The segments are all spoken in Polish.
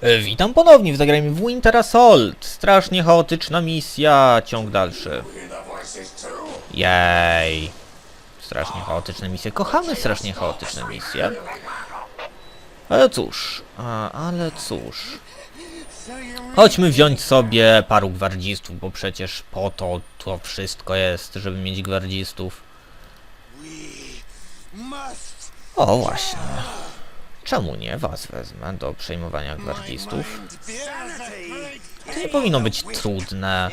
E, Witam ponownie w zagraniu w Winter Assault. Strasznie chaotyczna misja, ciąg dalszy. Jej. Strasznie chaotyczne misje. Kochamy strasznie chaotyczne misje. Ale cóż, ale cóż. Chodźmy wziąć sobie paru gwardzistów, bo przecież po to to wszystko jest, żeby mieć gwardzistów. O, właśnie. Czemu nie was wezmę do przejmowania gwardzistów? To nie powinno być trudne.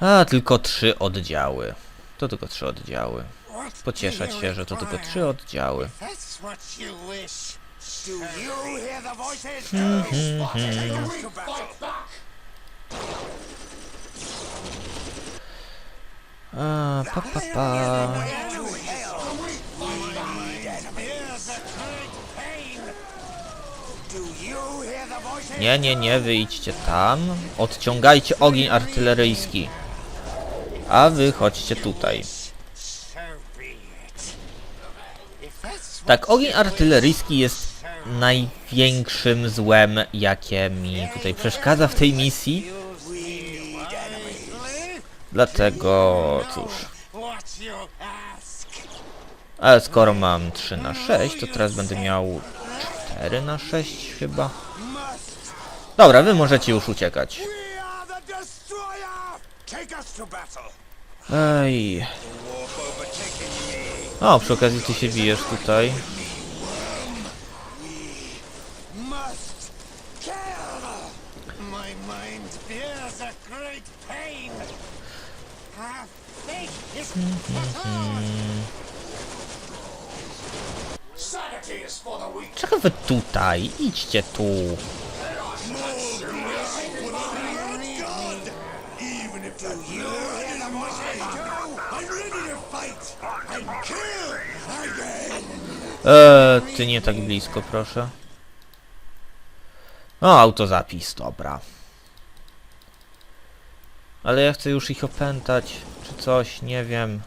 A, tylko trzy oddziały. To tylko trzy oddziały. Pocieszać się, że to tylko trzy oddziały. That's what you wish. Do you hear the voices? A, pa, pa, pa. Nie, nie, nie, wyjdźcie tam. Odciągajcie ogień artyleryjski. A wy chodźcie tutaj. Tak, ogień artyleryjski jest największym złem, jakie mi tutaj przeszkadza w tej misji. Dlatego, cóż. Ale skoro mam 3 na 6, to teraz będę miał 4 na 6 chyba. Dobra, wy możecie już uciekać. Ej. O, przy okazji ty się bijesz tutaj. My mind fears a great pain. Czego wy tutaj? Idźcie tu. Eee, ty nie tak blisko, proszę. O, autozapis, dobra. Ale ja chcę już ich opętać, czy coś, nie wiem.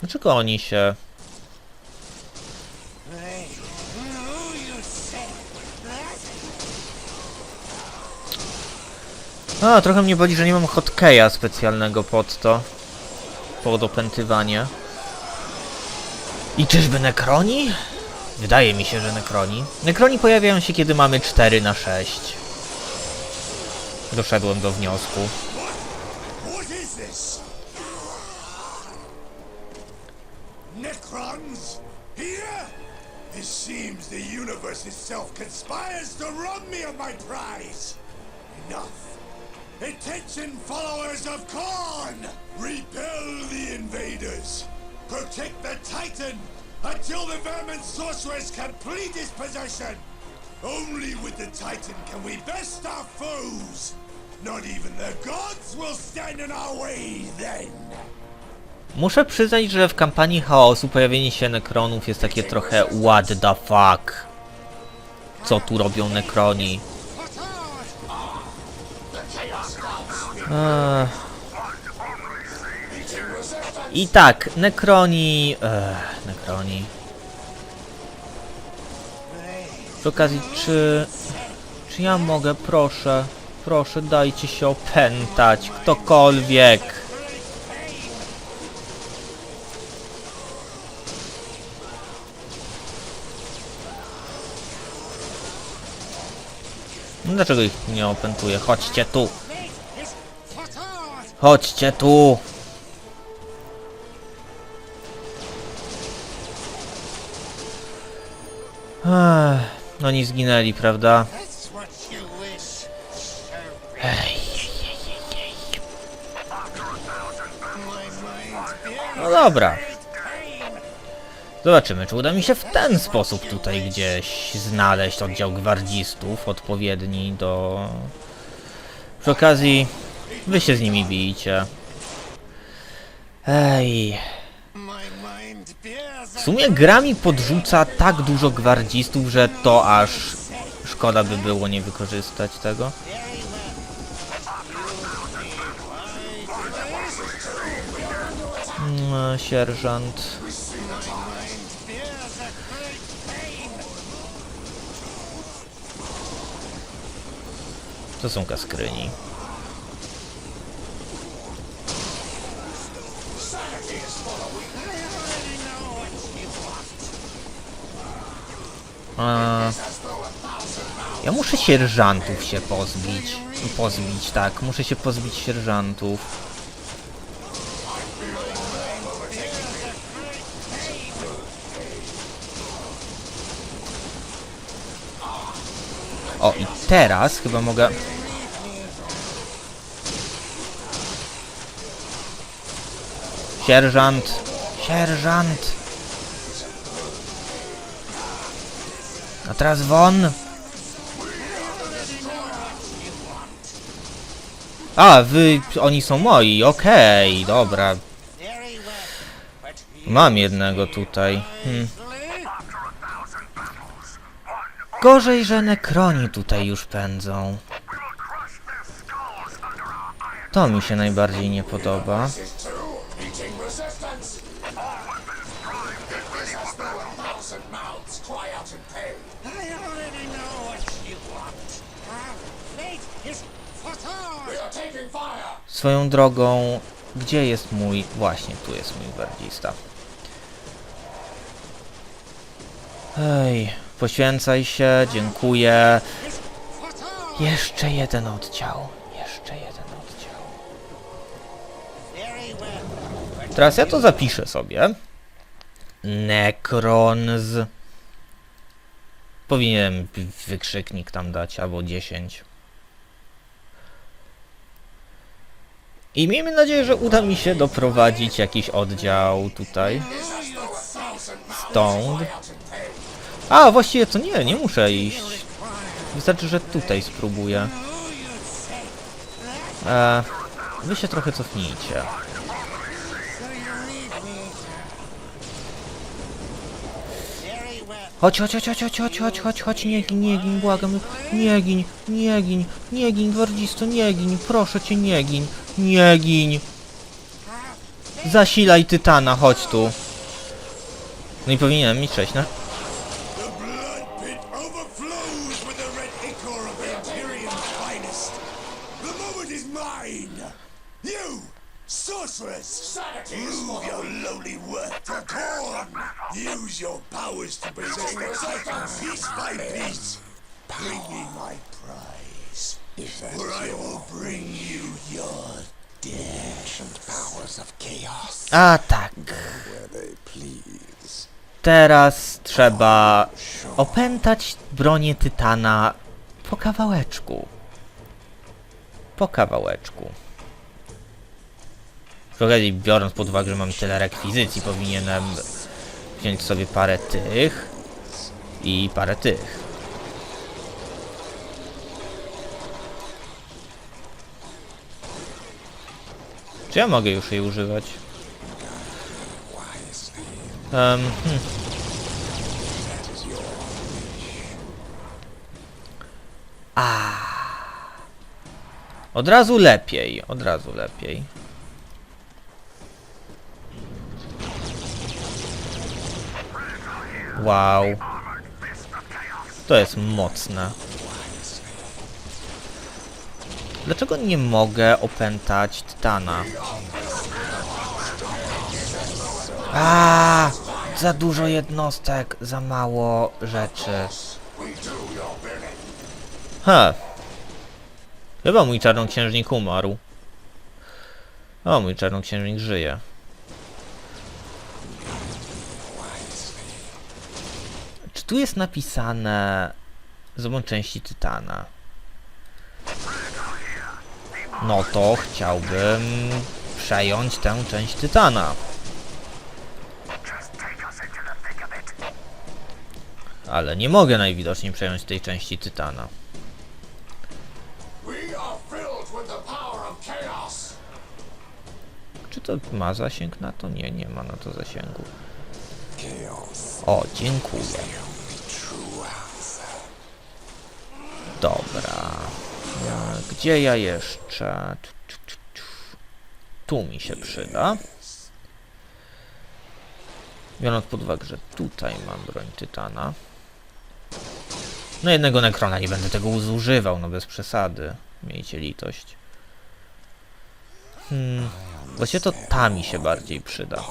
Dlaczego oni się... A, trochę mnie boli, że nie mam hotkeya specjalnego pod to. Pod opętywanie. I czyżby Nekroni? Wydaje mi się, że Nekroni. Nekroni pojawiają się, kiedy mamy 4 na 6. Doszedłem do wniosku. This? Necrons? Here? It seems the universe itself conspires to rob me of my prize. Enough. Attention, followers of Korn! Repel the invaders. Protect the Titan until the Vermin Sorceress complete his possession. Only with the Titan can we best our foes. Not even the gods will stand in our way then. Muszę przyznać, że w kampanii chaosu pojawienie się Nekronów jest takie trochę what the fuck. Co tu robią Nekroni? Ech. I tak, Nekroni... Ech, Nekroni. Przy okazji, czy... Czy ja mogę, proszę, proszę, dajcie się opętać, ktokolwiek. No Dlaczego ich nie opętuję? Chodźcie tu! Chodźcie tu! Ech, no zginęli, prawda? Ej, no dobra. Zobaczymy, czy uda mi się w ten sposób tutaj gdzieś znaleźć oddział gwardzistów odpowiedni do... Przy okazji, wy się z nimi bijcie. Ej... W sumie gra mi podrzuca tak dużo gwardzistów, że to aż Szkoda by było nie wykorzystać tego. Mm, Sierżant. To są kaskryni. A, ja muszę sierżantów się pozbić. Pozbić, tak. Muszę się pozbić sierżantów. O, i teraz chyba mogę... Sierżant! Sierżant! A teraz won! A, wy... oni są moi, okej, dobra. Mam jednego tutaj. Hmm. Gorzej, że nekroni tutaj już pędzą. To mi się najbardziej nie podoba. Swoją drogą, gdzie jest mój... Właśnie, tu jest mój gwardzista. Ej, poświęcaj się, dziękuję. Jeszcze jeden oddział. Jeszcze jeden oddział. Teraz ja to zapiszę sobie. Necrons. Powinienem wykrzyknik tam dać, albo 10. I miejmy nadzieję, że uda mi się doprowadzić jakiś oddział tutaj. Stąd. A, właściwie to nie, nie muszę iść. Wystarczy, że tutaj spróbuję. E, wy się trochę cofnijcie. Chodź, chodź, chodź, chodź, chodź, chodź, chodź, chodź, nie gin, nie gin, błagam, nie gin, nie gin, nie gin, gwardzisto, nie gin, proszę cię, nie gin, nie gin. Zasilaj tytana, chodź tu. No i powinienem mieć 6, no. Use your powers to possess the piece by piece! Bring my pride prize, or I will bring you your death. powers of chaos. A tak. Teraz trzeba opętać bronię tytana po kawałeczku. Po kawałeczku. Przy biorąc pod uwagę, że mam tyle rekwizycji, powinienem wziąć sobie parę tych i parę tych. Czy ja mogę już jej używać? Um, hmm. A. Od razu lepiej, od razu lepiej. Wow. To jest mocne. Dlaczego nie mogę opętać Tytana? A, za dużo jednostek, za mało rzeczy. Ha. Chyba mój czarnoksiężnik umarł. O, mój czarnoksiężnik żyje. Czy tu jest napisane zobacz części Tytana? No to chciałbym przejąć tę część Tytana. Ale nie mogę najwidoczniej przejąć tej części Tytana. Czy to ma zasięg na to? Nie, nie ma na to zasięgu. O, dziękuję. Dobra. Gdzie ja jeszcze? Tu, mi się przyda. Biorąc pod uwagę, że tutaj mam broń Tytana. No jednego Necrona nie będę tego zużywał, no bez przesady. Miejcie litość. Hmm. Właśnie to ta mi się bardziej przyda.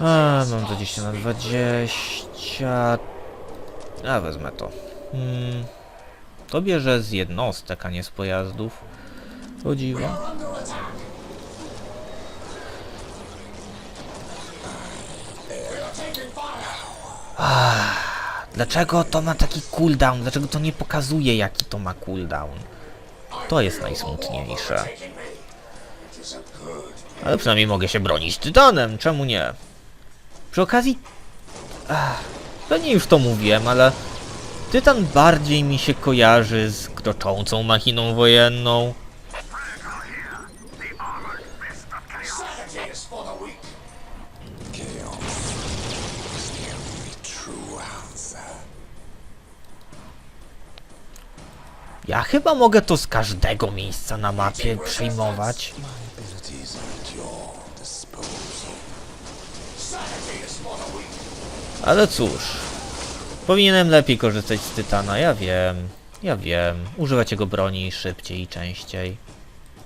A, mam 20 na 20. A, wezmę to. Hmm. To bierze z jednostek, a nie z pojazdów. O dziwo. Ah, Dlaczego to ma taki cooldown? Dlaczego to nie pokazuje jaki to ma cooldown? To jest najsmutniejsze. Ale przynajmniej mogę się bronić tytanem, czemu nie? Przy okazji... Ach, pewnie już to mówiłem, ale... Tytan bardziej mi się kojarzy z kroczącą machiną wojenną. Ja chyba mogę to z każdego miejsca na mapie przyjmować. Ale cóż, powinienem lepiej korzystać z Tytana, ja wiem, ja wiem. Używać jego broni szybciej i częściej.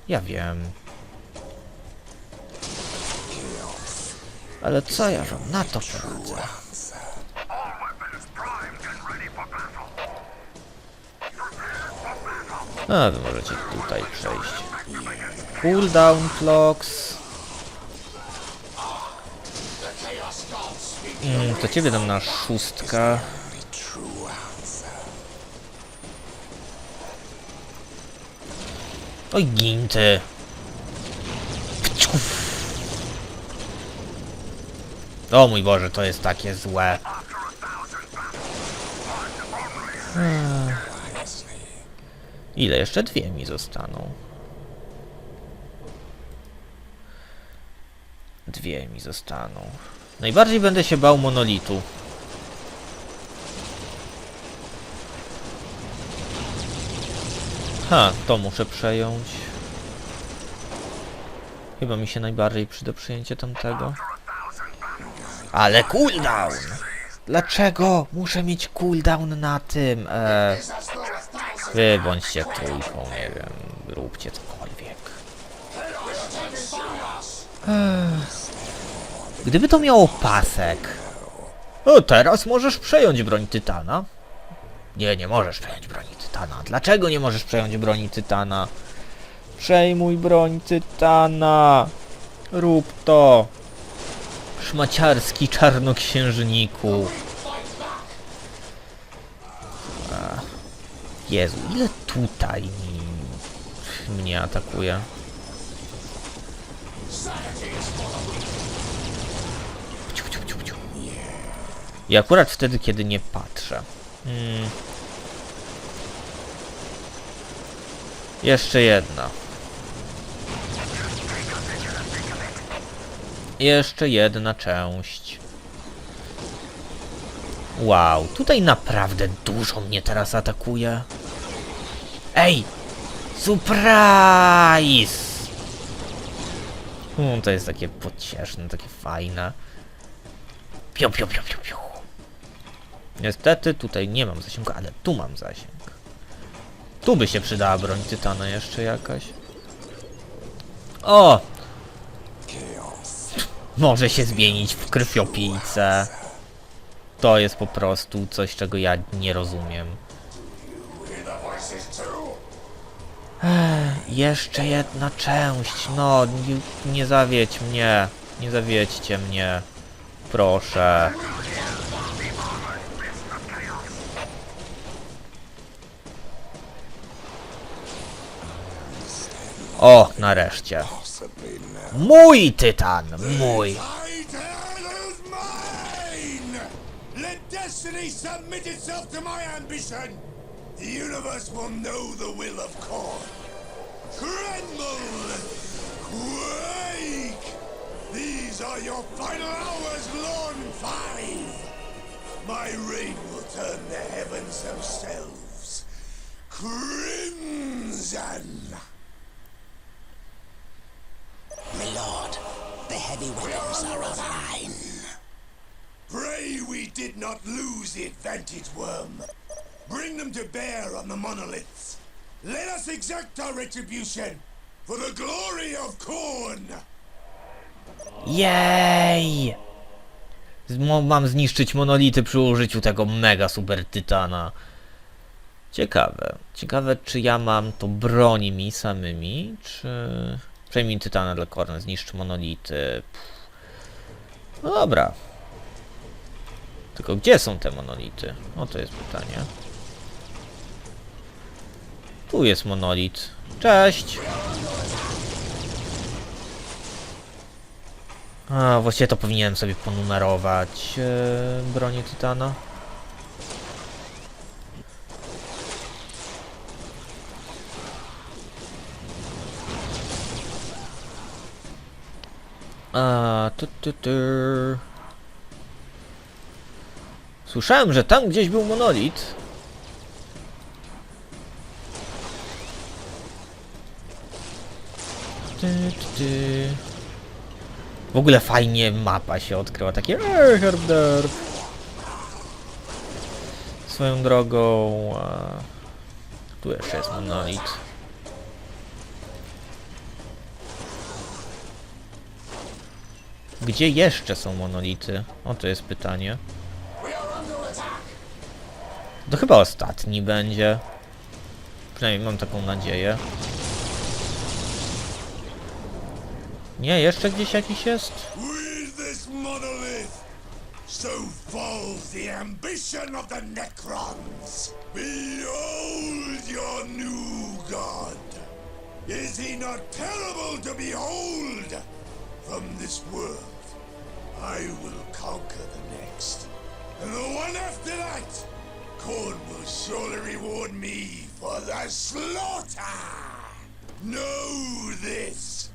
Ja wiem. Ale co ja wam na to poradzę? A, wy możecie tutaj przejść. Cooldown clocks. Mm, to ciebie dam na szóstka. Oj, ginty. O mój Boże, to jest takie złe. Ile jeszcze? Dwie mi zostaną. Dwie mi zostaną. Najbardziej będę się bał monolitu. Ha, to muszę przejąć. Chyba mi się najbardziej przyda przyjęcie tamtego. Ale cooldown! Dlaczego muszę mieć cooldown na tym? Eee, wy bądźcie trójką, nie wiem, róbcie cokolwiek. Ech. Gdyby to miało pasek. O, teraz możesz przejąć broń Tytana. Nie, nie możesz przejąć broni Tytana. Dlaczego nie możesz przejąć broni Tytana? Przejmuj broń Tytana. Rób to. Szmaciarski czarnoksiężniku. Jezu, ile tutaj mi... mnie atakuje? I akurat wtedy, kiedy nie patrzę. Hmm. Jeszcze jedna. Jeszcze jedna część. Wow, tutaj naprawdę dużo mnie teraz atakuje. Ej! Surprise! Mm, to jest takie pocieszne, takie fajne. Piu, piu, piu, piu, piu. Niestety tutaj nie mam zasięgu, ale tu mam zasięg. Tu by się przydała broń Tytana jeszcze jakaś. O! Może się zmienić w krwiopijcę. To jest po prostu coś, czego ja nie rozumiem. Too? Jeszcze jedna część, no, nie, nie zawiedź mnie, nie zawiedźcie mnie, proszę. Ah, o, nareszcie. Mój tytan, mój. Destiny submit itself to my ambition! The universe will know the will of Korn. Tremble! Quake! These are your final hours, Lorn 5! my reign will turn the heavens themselves crimson. My lord, the heavy weapons are online. Pray we did not lose the advantage, worm. Bring them to bear on the monoliths. Let us exact our retribution for the glory of Korn. Jej! Z- mo- Mam zniszczyć monolity przy użyciu tego mega super tytana. Ciekawe. Ciekawe, czy ja mam to broni mi samymi, czy... Przejmij tytana dla Korna, zniszcz monolity. Pff. No dobra. Tylko gdzie są te monolity? O, to jest pytanie. Tu jest monolit. Cześć! A, właściwie to powinienem sobie ponumerować e, bronię Tytana. A, tu, tu, tu. Słyszałem, że tam gdzieś był monolit. Ty, ty, ty. W ogóle fajnie mapa się odkryła, takie eee. Swoją drogą... Tu jeszcze jest monolit. Gdzie jeszcze są monolity? O, to jest pytanie. To chyba ostatni będzie. Przynajmniej mam taką nadzieję. Nie, jeszcze gdzieś jakiś jest? So falls the ambition of the Necrons. Behold your new god. Is he not terrible to behold? From this world, I will conquer the next. And the one after that, Korn will surely reward me for the slaughter. Know this.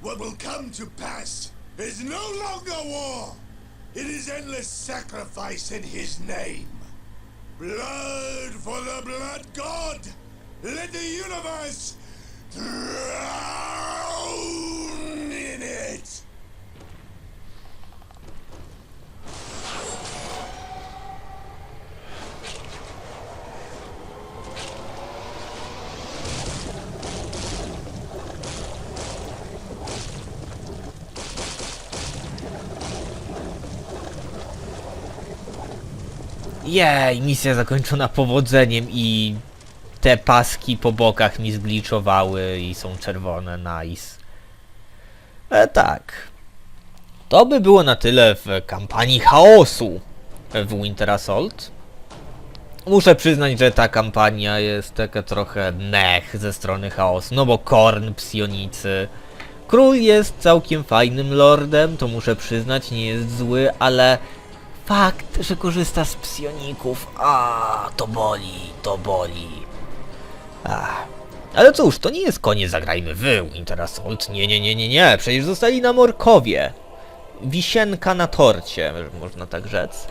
What will come to pass is no longer war. It is endless sacrifice in his name. Blood for the blood god. Let the universe drown Jej, misja zakończona powodzeniem i te paski po bokach mi zgliczowały i są czerwone, nice. E, tak. To by było na tyle w kampanii chaosu w Winter Assault. Muszę przyznać, że ta kampania jest taka trochę mech ze strony chaosu, no bo Korn, psionicy. Król jest całkiem fajnym lordem, to muszę przyznać, nie jest zły, ale fakt, że korzysta z psioników, a to boli, to boli. Ach. Ale cóż, to nie jest koniec, zagrajmy wy, Winter Assault. Nie, nie, nie, nie, nie, przecież zostali na Morkowie. Wisienka na torcie, można tak rzec.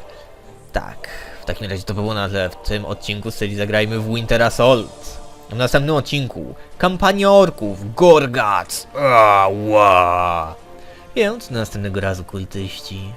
Tak, w takim razie to było na tyle w tym odcinku serii Zagrajmy w Winter Assault. W następnym odcinku kampania orków, Gorgats, ała. Więc następnego razu kultyści.